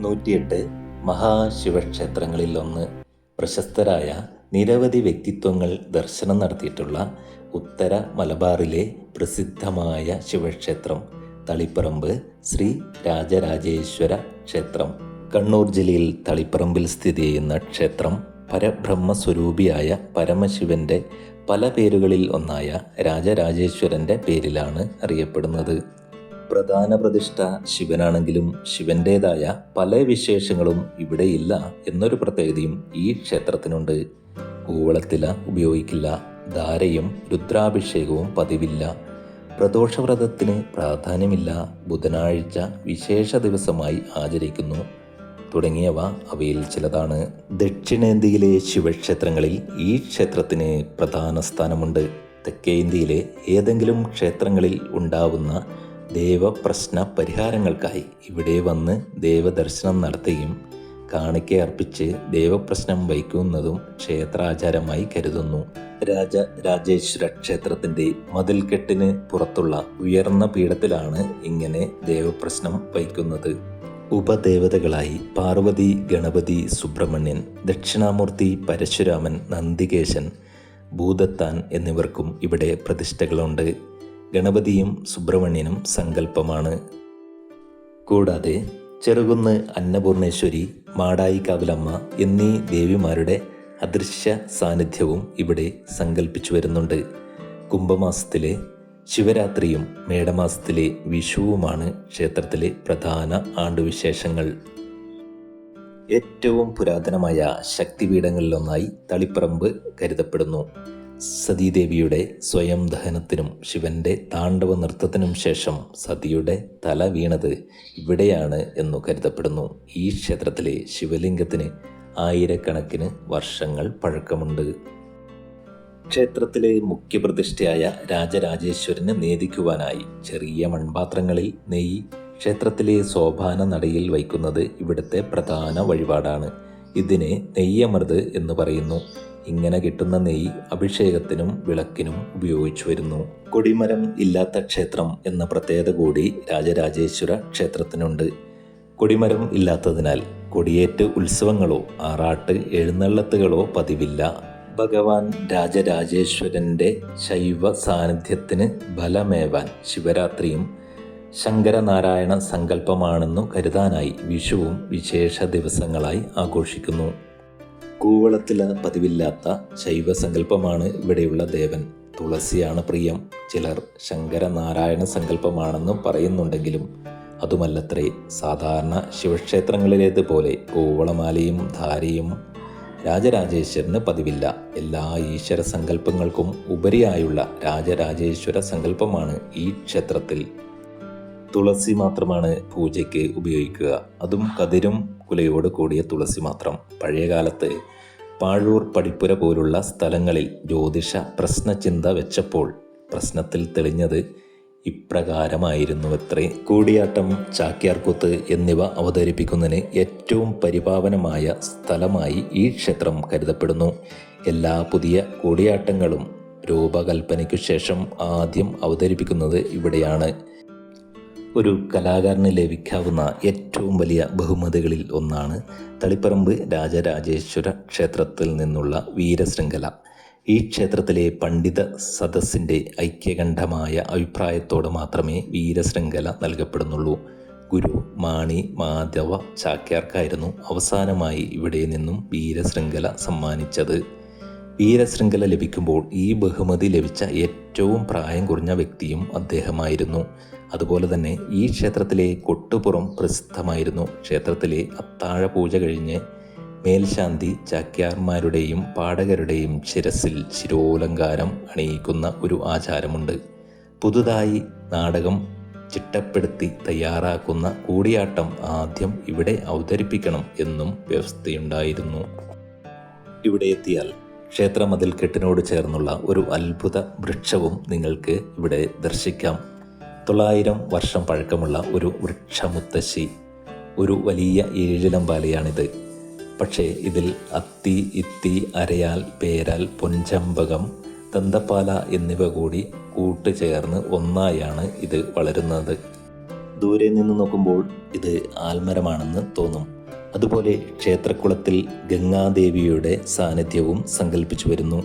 നൂറ്റിയെട്ട് മഹാശിവക്ഷേത്രങ്ങളിൽ ഒന്ന് പ്രശസ്തരായ നിരവധി വ്യക്തിത്വങ്ങൾ ദർശനം നടത്തിയിട്ടുള്ള ഉത്തര മലബാറിലെ പ്രസിദ്ധമായ ശിവക്ഷേത്രം തളിപ്പറമ്പ് ശ്രീ രാജരാജേശ്വര ക്ഷേത്രം. കണ്ണൂർ ജില്ലയിൽ തളിപ്പറമ്പിൽ സ്ഥിതി ചെയ്യുന്ന ക്ഷേത്രം പരബ്രഹ്മസ്വരൂപിയായ പരമശിവന്റെ പല പേരുകളിൽ ഒന്നായ രാജരാജേശ്വരന്റെ പേരിലാണ് അറിയപ്പെടുന്നത്. പ്രധാന പ്രതിഷ്ഠ ശിവനാണെങ്കിലും ശിവന്റേതായ പല വിശേഷങ്ങളും ഇവിടെയില്ല എന്നൊരു പ്രത്യേകതയും ഈ ക്ഷേത്രത്തിനുണ്ട്. കൂവളത്തില ഉപയോഗിക്കില്ല ധാരയും രുദ്രാഭിഷേകവും പതിവില്ല പ്രദോഷവ്രതത്തിന് പ്രാധാന്യമില്ല ബുധനാഴ്ച വിശേഷ ദിവസമായി ആചരിക്കുന്നു. തുടങ്ങിയവ അവയിൽ ചിലതാണ്. ദക്ഷിണേന്ത്യയിലെ ശിവക്ഷേത്രങ്ങളിൽ ഈ ക്ഷേത്രത്തിന് പ്രധാന സ്ഥാനമുണ്ട്. തെക്കേ ഇന്ത്യയിലെ ഏതെങ്കിലും ക്ഷേത്രങ്ങളിൽ ഉണ്ടാവുന്ന ദേവപ്രശ്ന പരിഹാരങ്ങൾക്കായി ഇവിടെ വന്ന് ദേവദർശനം നടത്തുകയും കാണിക്ക അർപ്പിച്ച് ദേവപ്രശ്നം വഹിക്കുന്നതും ക്ഷേത്രാചാരമായി കരുതുന്നു. രാജ രാജേശ്വര ക്ഷേത്രത്തിന്റെ മതിൽക്കെട്ടിന് പുറത്തുള്ള ഉയർന്ന പീഠത്തിലാണ് ഇങ്ങനെ ദേവപ്രശ്നം വഹിക്കുന്നത്. ഉപദേവതകളായി പാർവതി ഗണപതി സുബ്രഹ്മണ്യൻ ദക്ഷിണാമൂർത്തി പരശുരാമൻ നന്ദികേശൻ ഭൂതത്താൻ എന്നിവർക്കും ഇവിടെ പ്രതിഷ്ഠകളുണ്ട്. ഗണപതിയും സുബ്രഹ്മണ്യനും സങ്കല്പമാണ്. കൂടാതെ ചെറുകുന്ന് അന്നപൂർണേശ്വരി മാടായി കാവിലമ്മ എന്നീ ദേവിമാരുടെ അദൃശ്യ സാന്നിധ്യവും ഇവിടെ സങ്കല്പിച്ചു വരുന്നുണ്ട്. കുംഭമാസത്തിലെ ശിവരാത്രിയും മേടമാസത്തിലെ വിഷുവുമാണ് ക്ഷേത്രത്തിലെ പ്രധാന ആണ്ടുവിശേഷങ്ങൾ. ഏറ്റവും പുരാതനമായ ശക്തിപീഠങ്ങളിലൊന്നായി തളിപ്പറമ്പ് കരുതപ്പെടുന്നു. സതീദേവിയുടെ സ്വയം ദഹനത്തിനും ശിവന്റെ താണ്ഡവ നൃത്തത്തിനും ശേഷം സതിയുടെ തല വീണത് ഇവിടെയാണ് എന്നു കരുതപ്പെടുന്നു. ഈ ക്ഷേത്രത്തിലെ ശിവലിംഗത്തിന് ആയിരക്കണക്കിന് വർഷങ്ങൾ പഴക്കമുണ്ട്. ക്ഷേത്രത്തിലെ മുഖ്യപ്രതിഷ്ഠയായ രാജരാജേശ്വരന് നേദിക്കുവാനായി ചെറിയ മൺപാത്രങ്ങളിൽ നെയ്യ് ക്ഷേത്രത്തിലെ സോപാന നടയിൽ വയ്ക്കുന്നത് ഇവിടുത്തെ പ്രധാന വഴിപാടാണ്. ഇതിനെ നെയ്യമൃത് എന്ന് പറയുന്നു. ഇങ്ങനെ കിട്ടുന്ന നെയ്യ് അഭിഷേകത്തിനും വിളക്കിനും ഉപയോഗിച്ചു വരുന്നു. കൊടിമരം ഇല്ലാത്ത ക്ഷേത്രം എന്ന പ്രത്യേകത കൂടി രാജരാജേശ്വര ക്ഷേത്രത്തിനുണ്ട്. കൊടിമരം ഇല്ലാത്തതിനാൽ കൊടിയേറ്റ് ഉത്സവങ്ങളോ ആറാട്ട് എഴുന്നള്ളത്തുകളോ പതിവില്ല. ഭഗവാൻ രാജരാജേശ്വരന്റെ ശൈവ സാന്നിധ്യത്തിന് ബലമേവാൻ ശിവരാത്രിയും ശങ്കരനാരായണ സങ്കല്പമാണെന്നു കരുതാനായി വിഷുവും വിശേഷ ദിവസങ്ങളായി ആഘോഷിക്കുന്നു. കൂവളത്തില പതിവില്ലാത്ത ശൈവസങ്കല്പമാണ് ഇവിടെയുള്ള ദേവൻ. തുളസിയാണ് പ്രിയം. ചിലർ ശങ്കരനാരായണ സങ്കല്പമാണെന്ന് പറയുന്നുണ്ടെങ്കിലും അതുമല്ലത്രേ സാധാരണ ശിവക്ഷേത്രങ്ങളിലേതുപോലെ കൂവളമാലയും ധാരയും രാജരാജേശ്വരന് പതിവില്ല. എല്ലാ ഈശ്വര സങ്കല്പങ്ങൾക്കും ഉപരിയായുള്ള രാജരാജേശ്വര സങ്കല്പമാണ് ഈ ക്ഷേത്രത്തിൽ. തുളസി മാത്രമാണ് പൂജയ്ക്ക് ഉപയോഗിക്കുക. അതും കതിരും കുലയോട് കൂടിയ തുളസി മാത്രം പഴയകാലത്ത് പാഴൂർ പടിപ്പുര പോലുള്ള സ്ഥലങ്ങളിൽ ജ്യോതിഷ പ്രശ്നചിന്ത വെച്ചപ്പോൾ പ്രശ്നത്തിൽ തെളിഞ്ഞത് ഇപ്രകാരമായിരുന്നു ഇപ്രകാരമായിരുന്നുവത്രേ. കൂടിയാട്ടം ചാക്യാർകൂത്ത് എന്നിവ അവതരിപ്പിക്കുന്നതിന് ഏറ്റവും പരിപാവനമായ സ്ഥലമായി ഈ ക്ഷേത്രം കരുതപ്പെടുന്നു. എല്ലാ പുതിയ കൂടിയാട്ടങ്ങളും രൂപകൽപ്പനയ്ക്കു ശേഷം ആദ്യം അവതരിപ്പിക്കുന്നത് ഇവിടെയാണ്. ഒരു കലാകാരന് ലഭിക്കാവുന്ന ഏറ്റവും വലിയ ബഹുമതികളിൽ ഒന്നാണ് തളിപ്പറമ്പ് രാജരാജേശ്വര ക്ഷേത്രത്തിൽ നിന്നുള്ള വീരശൃംഖല. ഈ ക്ഷേത്രത്തിലെ പണ്ഡിത സദസ്സിന്റെ ഐക്യകണ്ഠമായ അഭിപ്രായത്തോട് മാത്രമേ വീരശൃംഖല നൽകപ്പെടുന്നുള്ളൂ. ഗുരു മാണി മാധവ ചാക്യാർക്കായിരുന്നു അവസാനമായി ഇവിടെ നിന്നും വീരശൃംഖല സമ്മാനിച്ചത്. വീരശൃംഖല ലഭിക്കുമ്പോൾ ഈ ബഹുമതി ലഭിച്ച ഏറ്റവും പ്രായം കുറഞ്ഞ വ്യക്തിയും അദ്ദേഹമായിരുന്നു. അതുപോലെ തന്നെ ഈ ക്ഷേത്രത്തിലെ കൊട്ടുപുറം പ്രസിദ്ധമായിരുന്നു. ക്ഷേത്രത്തിലെ അത്താഴ പൂജ കഴിഞ്ഞ് മേൽശാന്തി ചാക്യാർമാരുടെയും പാടകരുടെയും ശിരസിൽ ശിരോലങ്കാരം അണിയിക്കുന്ന ഒരു ആചാരമുണ്ട്. പുതുതായി നാടകം ചിട്ടപ്പെടുത്തി തയ്യാറാക്കുന്ന കൂടിയാട്ടം ആദ്യം ഇവിടെ അവതരിപ്പിക്കണം എന്നും വ്യവസ്ഥയുണ്ടായിരുന്നു. ഇവിടെ എത്തിയാൽ ക്ഷേത്ര മതിൽക്കെട്ടിനോട് ചേർന്നുള്ള ഒരു അത്ഭുത വൃക്ഷവും നിങ്ങൾക്ക് ഇവിടെ ദർശിക്കാം. തൊള്ളായിരം വർഷം പഴക്കമുള്ള ഒരു വൃക്ഷമുത്തശ്ശി ഒരു വലിയ ഏഴിലമ്പാലയാണിത് പക്ഷേ ഇതിൽ അത്തി ഇത്തി അരയാൽ പേരാൽ പൊൻചമ്പകം തന്തപ്പാല എന്നിവ കൂടി കൂട്ടുചേർന്ന് ഒന്നായാണ് ഇത് വളരുന്നത്. ദൂരെ നിന്ന് നോക്കുമ്പോൾ ഇത് ആൽമരമാണെന്ന് തോന്നും. അതുപോലെ ക്ഷേത്രക്കുളത്തിൽ ഗംഗാദേവിയുടെ സാന്നിധ്യവും സങ്കല്പിച്ചു വരുന്നു.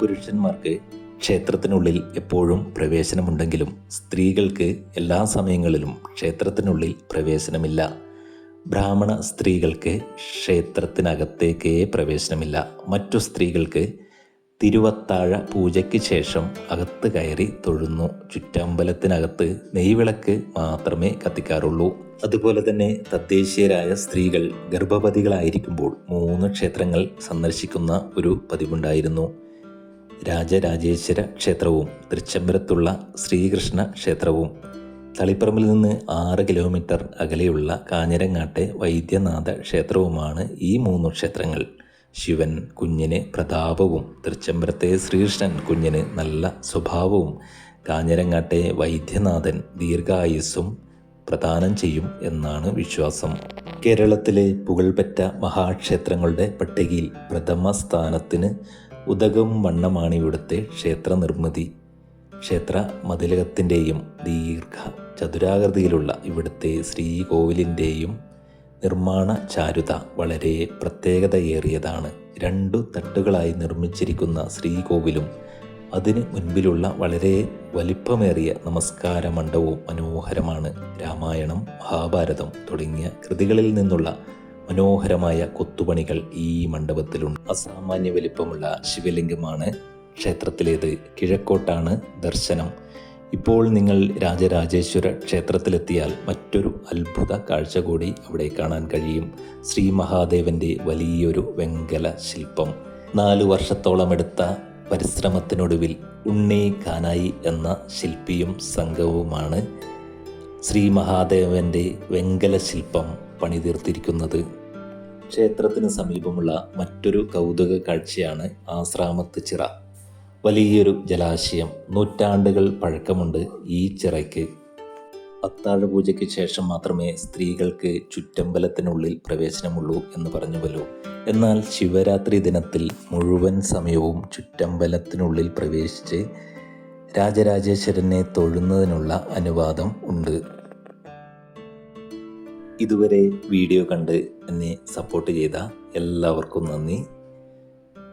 പുരുഷന്മാർക്ക് ക്ഷേത്രത്തിനുള്ളിൽ എപ്പോഴും പ്രവേശനമുണ്ടെങ്കിലും സ്ത്രീകൾക്ക് എല്ലാ സമയങ്ങളിലും ക്ഷേത്രത്തിനുള്ളിൽ പ്രവേശനമില്ല. ബ്രാഹ്മണ സ്ത്രീകൾക്ക് ക്ഷേത്രത്തിനകത്തേക്കേ പ്രവേശനമില്ല. മറ്റു സ്ത്രീകൾക്ക് തിരുവത്താഴ പൂജയ്ക്ക് ശേഷം അകത്ത് കയറി തൊഴുന്നു. ചുറ്റമ്പലത്തിനകത്ത് നെയ്വിളക്ക് മാത്രമേ കത്തിക്കാറുള്ളൂ. അതുപോലെ തന്നെ തദ്ദേശീയരായ സ്ത്രീകൾ ഗർഭവതികളായിരിക്കുമ്പോൾ മൂന്ന് ക്ഷേത്രങ്ങൾ സന്ദർശിക്കുന്ന ഒരു പതിവുണ്ടായിരുന്നു. രാജരാജേശ്വര ക്ഷേത്രവും തൃച്ചംബരത്തുള്ള ശ്രീകൃഷ്ണ ക്ഷേത്രവും. തളിപ്പറമ്പിൽ നിന്ന് ആറ് കിലോമീറ്റർ അകലെയുള്ള കാഞ്ഞിരങ്ങാട്ടെ വൈദ്യനാഥ ക്ഷേത്രവുമാണ് ഈ മൂന്ന് ക്ഷേത്രങ്ങൾ. ശിവൻ കുഞ്ഞിന് പ്രതാപവും തൃച്ചംബരത്തെ ശ്രീകൃഷ്ണൻ കുഞ്ഞിന് നല്ല സ്വഭാവവും കാഞ്ഞിരങ്ങാട്ടെ വൈദ്യനാഥൻ ദീർഘായുസ്സും പ്രദാനം ചെയ്യും എന്നാണ് വിശ്വാസം. കേരളത്തിലെ പുകൾപെറ്റ മഹാക്ഷേത്രങ്ങളുടെ പട്ടികയിൽ പ്രഥമ സ്ഥാനത്തിന് ഉദകം വണ്ണമാണ് ഇവിടുത്തെ ക്ഷേത്ര നിർമ്മിതി ക്ഷേത്ര മതിലകത്തിന്റെയും ദീർഘ ചതുരാകൃതിയിലുള്ള ഇവിടുത്തെ ശ്രീകോവിലിന്റെയും നിർമ്മാണ ചാരുത വളരെ പ്രത്യേകതയേറിയതാണ്. രണ്ടു തട്ടുകളായി നിർമ്മിച്ചിരിക്കുന്ന ശ്രീകോവിലും അതിന് മുൻപിലുള്ള വളരെ വലിപ്പമേറിയ നമസ്കാര മണ്ഡപവും മനോഹരമാണ്. രാമായണം മഹാഭാരതം തുടങ്ങിയ കൃതികളിൽ നിന്നുള്ള മനോഹരമായ കൊത്തുപണികൾ ഈ മണ്ഡപത്തിലുണ്ട്. അസാമാന്യ വലിപ്പമുള്ള ശിവലിംഗമാണ് ക്ഷേത്രത്തിലേത്. കിഴക്കോട്ടാണ് ദർശനം. ഇപ്പോൾ നിങ്ങൾ രാജരാജേശ്വര ക്ഷേത്രത്തിലെത്തിയാൽ മറ്റൊരു അത്ഭുത കാഴ്ച കൂടി അവിടെ കാണാൻ കഴിയും. ശ്രീ മഹാദേവന്റെ വലിയൊരു വെങ്കല ശില്പം. നാലു വർഷത്തോളം എടുത്ത പരിശ്രമത്തിനൊടുവിൽ ഉണ്ണി കാനായി എന്ന ശില്പിയും സംഘവുമാണ് ശ്രീ മഹാദേവന്റെ വെങ്കല ശില്പം പണിതീർത്തിരിക്കുന്നത്. ക്ഷേത്രത്തിന് സമീപമുള്ള മറ്റൊരു കൗതുക കാഴ്ചയാണ് ആശ്രാമത്ത് ചിറ. വലിയൊരു ജലാശയം. നൂറ്റാണ്ടുകൾ പഴക്കമുണ്ട് ഈ ചിറയ്ക്ക്. അത്താഴ പൂജയ്ക്ക് ശേഷം മാത്രമേ സ്ത്രീകൾക്ക് ചുറ്റമ്പലത്തിനുള്ളിൽ പ്രവേശനമുള്ളൂ എന്ന് പറഞ്ഞുവല്ലോ എന്നാൽ ശിവരാത്രി ദിനത്തിൽ മുഴുവൻ സമയവും ചുറ്റമ്പലത്തിനുള്ളിൽ പ്രവേശിച്ച് രാജരാജേശ്വരനെ തൊഴുന്നതിനുള്ള അനുവാദം ഉണ്ട്. ഇതുവരെ വീഡിയോ കണ്ട് എന്നെ സപ്പോർട്ട് ചെയ്ത എല്ലാവർക്കും നന്ദി.